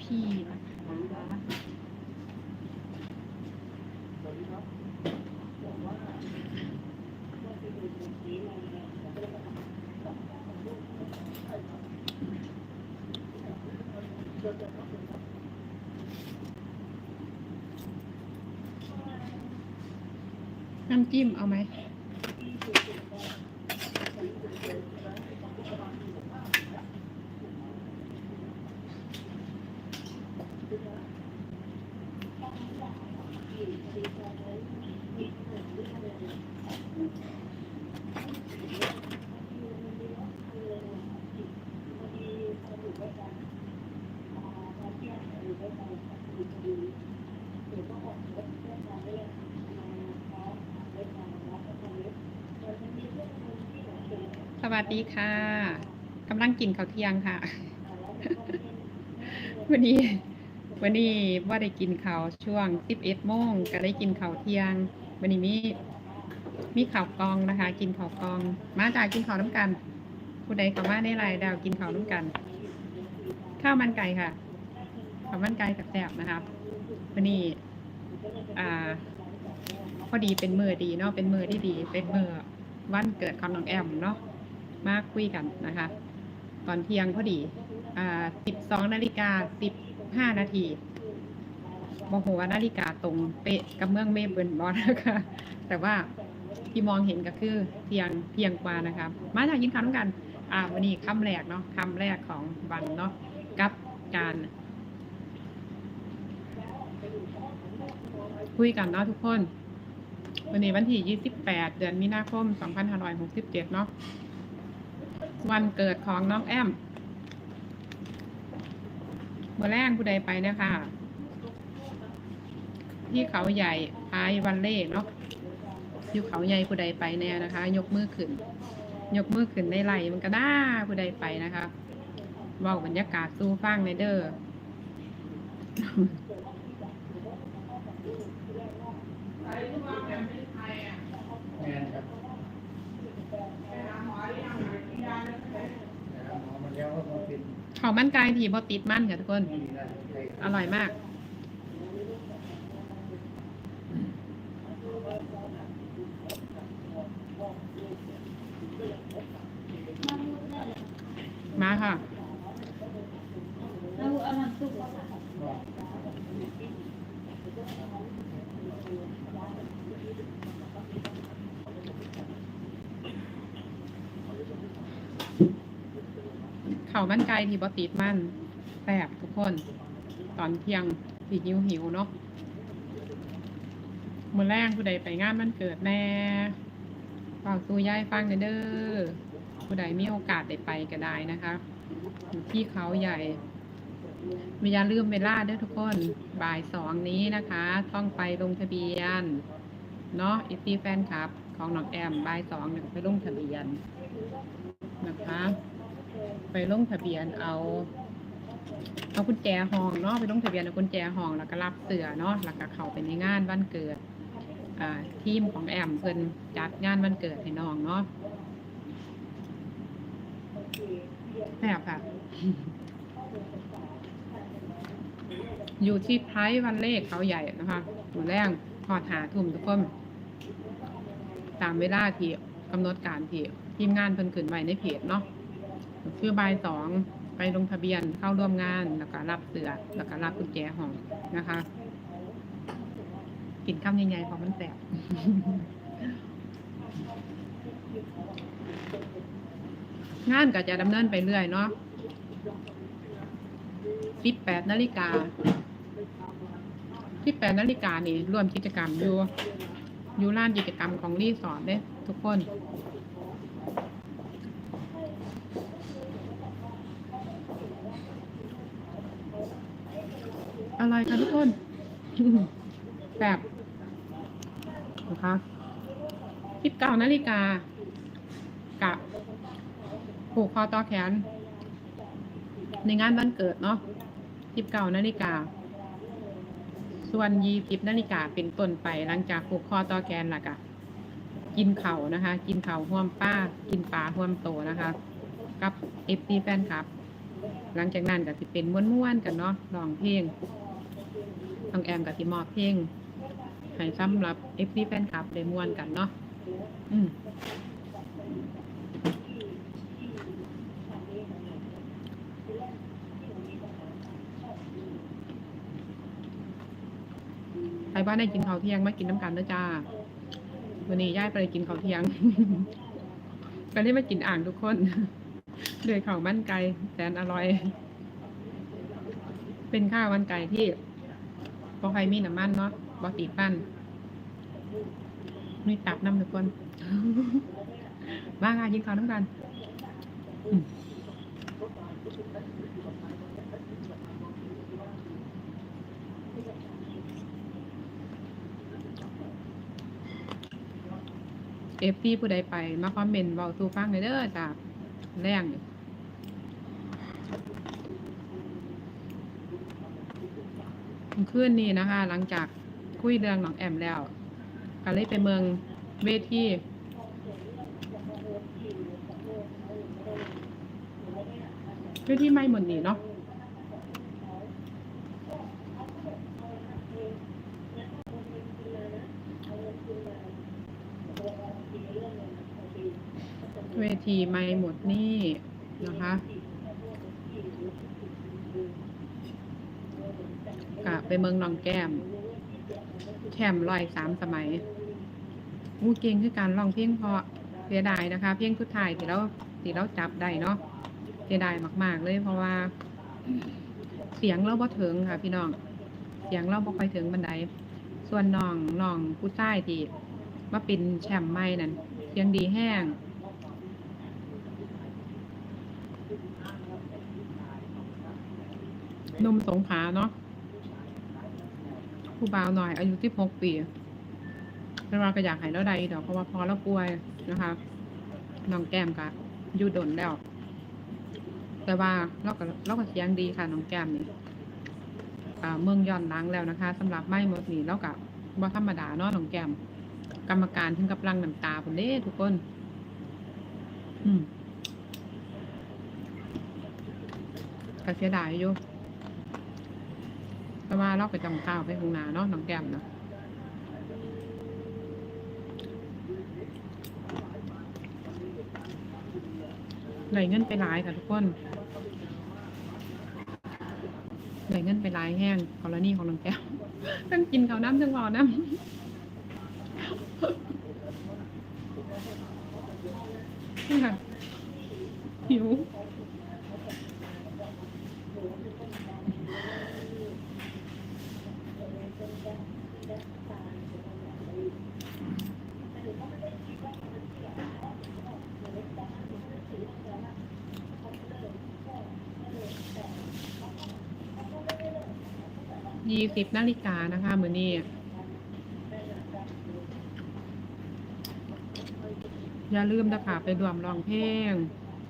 พี่นะคะน้ำจิ้มเอาไหม สวัสดีค่ะกำลังกินข้าวเที่ยงค่ะ วันนี้ วันนี้ว่าได้กินข้าวช่วง11โมงก็ได้กินข้าวเที่ยง วันนี้มี มีข้าวกองนะคะ กินข้าวกอง มาจากกินข้าวน้ำกันผู้ใดข้ามาในไลน์ดาวกินข้าวน้ำกัน ข้าวมันไก่ค่ะข้าวมันไก่กับแซ่บนะครับวันนี้อ่าพอดีเป็นมือดีเนาะเป็นมือที่ดี เป็นมือวันเกิดของน้องแอมเนาะมาคุยกันนะคะ ตอนเที่ยงพอดีอ่า12นาฬิกา15นาทีโมโหว่านาฬิกาตรงเป๊ะกับเมืองเมเบิลบอนะคะแต่ว่า ที่มองเห็นก็คือเที่ยงเที่ยงกว่านะคะมาจากยินคำกันอ่าวันนี้คำแรกเนาะคำแรกของวันเนาะกับการ คุยกันเนาะทุกคน วันนี้วันที่ 28 เดือนมีนาคม 2567 เนาะวันเกิดของน้องแอมเมื่อแรกผู้ใดไปเนะคะที่เขาใหญ่พายวันเล่เนาะ ที่เขาใหญ่ผู้ใดไปแน่นะคะ ยกมือขึ้น ยกมือขึ้นในไหลมันก็ได้ผู้ใดไปนะคะเว่าบรรยากาศสู้ฟังในเด้อแมนครับหมอมาแล้วก็มาเป็นข้าวมันไก่ที่บ่ติดมันค่ะทุกคนนี่นะใช่อร่อยมาก มาค่ะ แล้วเอาน้ำซุปอะค่ะ ข้าวมันไก่ที่บ่ติดมันแซ่บทุกคน ตอนเที่ยงสีหิวหิวเนาะมือแรกผู้ใดไปงานมันเกิดแน่ฝากสู่ยายฟังเด้อผู้ใดมีโอกาสได้ไปก็ได้นะคะอยู่ที่เขาใหญ่ไม่อย่าลืมเวลาเด้อทุกคนบ่ายสองนี้นะคะ ต้องไปลงทะเบียน เนาะอีซีแฟนคลับ ของน้องแอมบ่ายสองเนี่ยไปลงทะเบียนนะคะ ไปลงทะเบียนเอาเอากุญแจห้องเนาะไปลงทะเบียนเอากุญแจห้องแล้วก็รับเสือเนาะแล้วก็เข้าไปในงานวันเกิดทีมของแอมเพิ่นจัดงานวันเกิดให้น้องเนาะแซ่บค่ะ อยู่ที่ไพรวันเลขเขาใหญ่นะคะอยู่แรงพอดหาทุ่มทุกคนตามเวลาที่กำหนดการที่ทีมงานเพิ่นขึ้นไว้ในเพจเนาะ คือบายสองไปลงทะเบียนเข้าร่วมงานแล้วก็รับเสือแล้วก็รับกุญแจห้องนะคะ กินข้าวใหญ่ๆเพราะมันแสบงานก็จะดำเนินไปเรื่อยเนาะ18นาฬิกา18นาฬิกานี่ร่วมกิจกรรมอยู่ อยู่ร้านกิจกรรมของรีสอร์ทเด้ทุกคน อร่อยค่ะทุกคนแบบนะคะทิปเก้านาฬิกากะผูกคอต่อแขน ในงานวันเกิดเนาะทิปเก้านาฬิกา ส่วนยีสิบนาฬิกาเป็นต้นไปหลังจากผูกคอต่อแขนและกะกินเข่านะคะ กินเข่าห่วมป้า กินปลาห่วมโตนะคะ กับเอฟซีแฟนคลับ หลังจากนั้นก็สิเป็นม้วนๆกันเนาะร้องเพลง น้องแอมกับสิมอบเพลงให้สำหรับ FC แฟนคลับได้ม่วนกันเนาะอืมใครบ้านได้กินข้าวเที่ยงมากินน้ำกันเด้อจ้าวันนี้ย่ายไปกินข้าวเที่ยงก็ได้มากินอ่างทุกคนด้วยข้าวมันไก่แสนอร่อย เป็นข้าวมันไก่ที่ พอใครมีน้ำมันเนาะบอติดปั้นมีตับน้ำทุกคนมาค่ะกินข้าวน้ำกันอืมเอฟซีผู้ใดไป มาคอมเมนต์เบาสู่ฟังเลยเด้อจ้าแรง นี่คืนนี้นะคะ หลังจากคุยเรื่องหนองแอมแล้วก็เลยไปเมืองเวทีเวทีไม่หมดนี่เนาะเวทีไม่หมดนี่นะคะกะ ไปเมืองนองแก้ม แชมป์ร้อยสามสมัยอู้เก่งคือการร้องเพลงเพราะเสียดายนะคะ เพลงสุดท้ายที่เราที่เราจับได้เนาะเสียดายมาก ๆ เลยเพราะว่า เสียงเราบ่ถึงค่ะ พี่น้องเสียงเราบ่ค่อยถึงบันไดส่วนน้องน้องผู้ชายที่มาเป็นแชมป์ใหม่นั่นเสียงดีแห้งหนุ่มสงขาเนาะ ผู้บ่าวหน่อย อายุที่หกปีเป็นว่าก็อยากให้เราได้ดอกเพราะว่าพอเราป่วยนะคะน้องแก้มก็อยู่ดนแล้ว แต่ว่าเราก็เราก็เสียงดีค่ะน้องแก้มนี่เมืองย้อนหลังแล้วนะคะสำหรับไม่หมดนี่เราก็บ่ธรรมดาเนาะน้องแก้ม กรรมการถึงกับลังน้ำตาคนเด้ทุกคน อืมก็เสียดายอยู่ แต่ว่าเราไปจำข้าวไปข้างนาเนาะน้องแก้มเนาะไหลเงินไปหลายค่ะทุกคนไหลเงินไปหลายแห้งกรณีของน้องแก้วต้องกินข้าวน้ำทั้งวอน้ำหิว ยี่สิบนาฬิกานะคะมือนี้อย่าลืมนะคะไปรวมร้องเพลง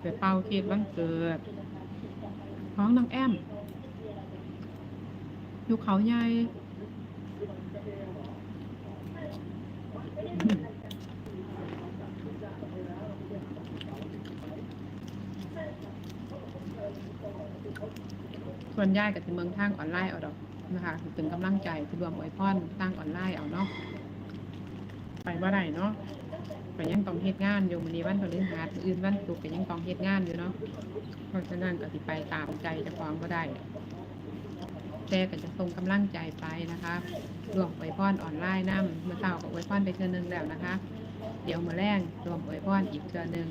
ไปเป่าเค้กวันเกิดของน้องแอมอยู่เขาใหญ่ส่วนย่ายกับที่เมืองทางออนไลน์เอาดอก นะคะเป็นกำลังใจที่รวมอวยพรทางออนไลน์เอาเนาะไปว่าไรเนาะไปยังต้องเฮ็ดงานอยู่มื้อนี้วันพฤหัสมื้ออื่นวันศุกร์ก็ยังต้องเฮ็ดงานอยู่เนาะเพราะฉะนั้นก็สิไปตามใจจะฟ้องก็ได้ แต่ก็จะส่งกำลังใจไปนะคะรวมอวยพรออนไลน์นํเมื่อเช้าก็อวยพรไปเทื่อนึงแล้วนะคะ เดี๋ยวมื้อแรงรวมอวยพรอีกเทื่อนึง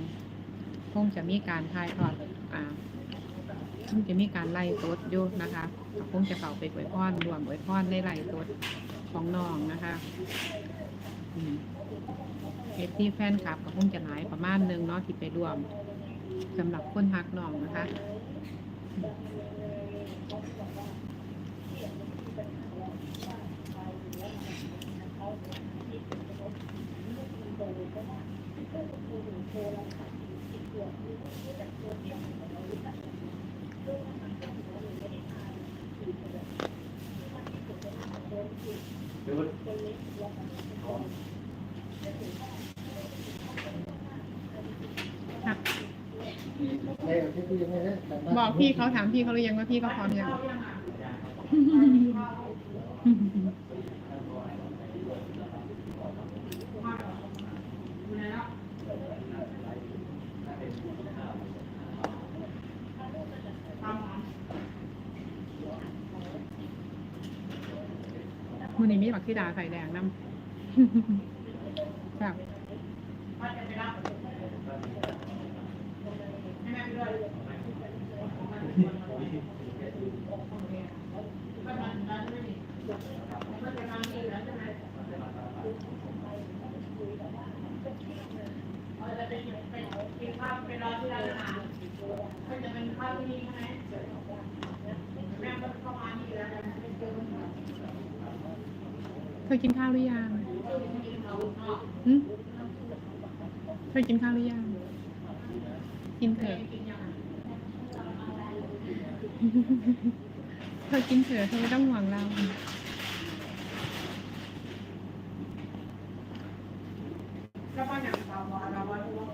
คงจะมีการถ่ายทอดอ่า ซึ่งจะมีการไล่สดอยู่นะคะคงจะเข้าไปอวยพรรวมอวยพรในไล่สดของน้องนะคะเอฟที่แฟนคลับก็คงจะหลายประมาณหนึ่งเนาะที่ไปรวมสำหรับคนฮักน้องนะคะ บอกพี่เขาถามพี่เขาหรือยังว่าพี่เขาพร้อมยัง มือนี้มีบักขี้ดาใส่แดงน้ำแบบ เธอกินข้าวหรือยังหึเธอกินข้าวหรือยัง กินเถอะเธอกินเถอะเธอไม่ต้องห่วงเราแล้วก็อย่างเราเราว่าเรา